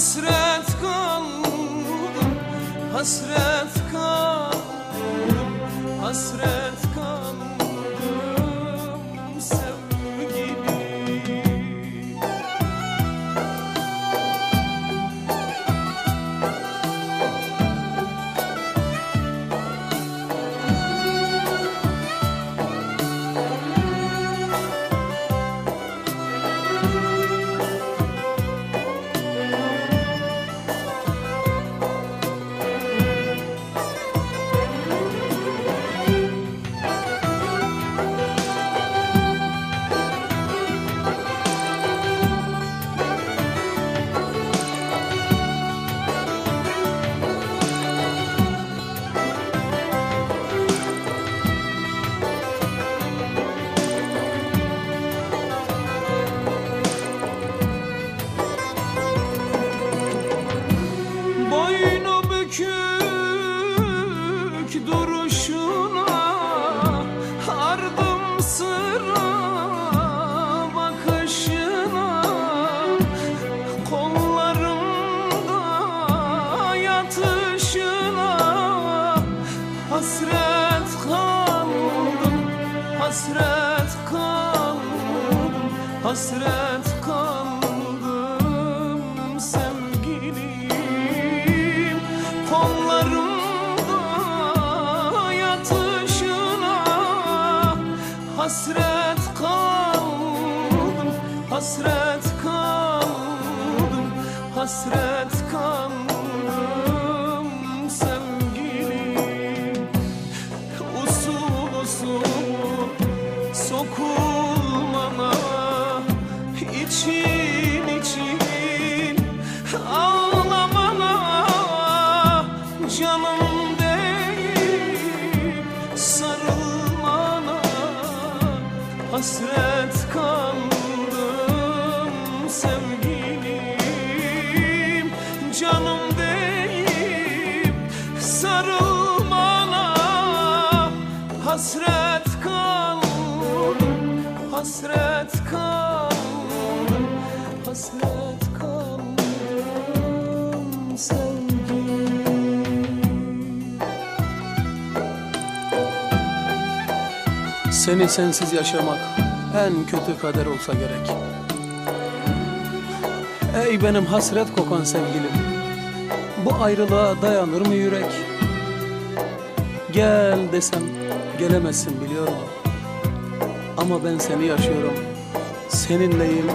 hasret kaldım hasret kaldım hasret hasret kaldım Hasret kaldım sevgilim. Kollarımda yatışına Hasret kaldım, hasret kaldım Hasret kaldım hasret kaldım sevgilim. Canım değil sarılmana hasret kaldım hasret Seni sensiz yaşamak en kötü kader olsa gerek. Ey benim hasret kokan sevgilim, bu ayrılığa dayanır mı yürek? Gel desem gelemezsin biliyorum. Ama ben seni yaşıyorum, seninleyim,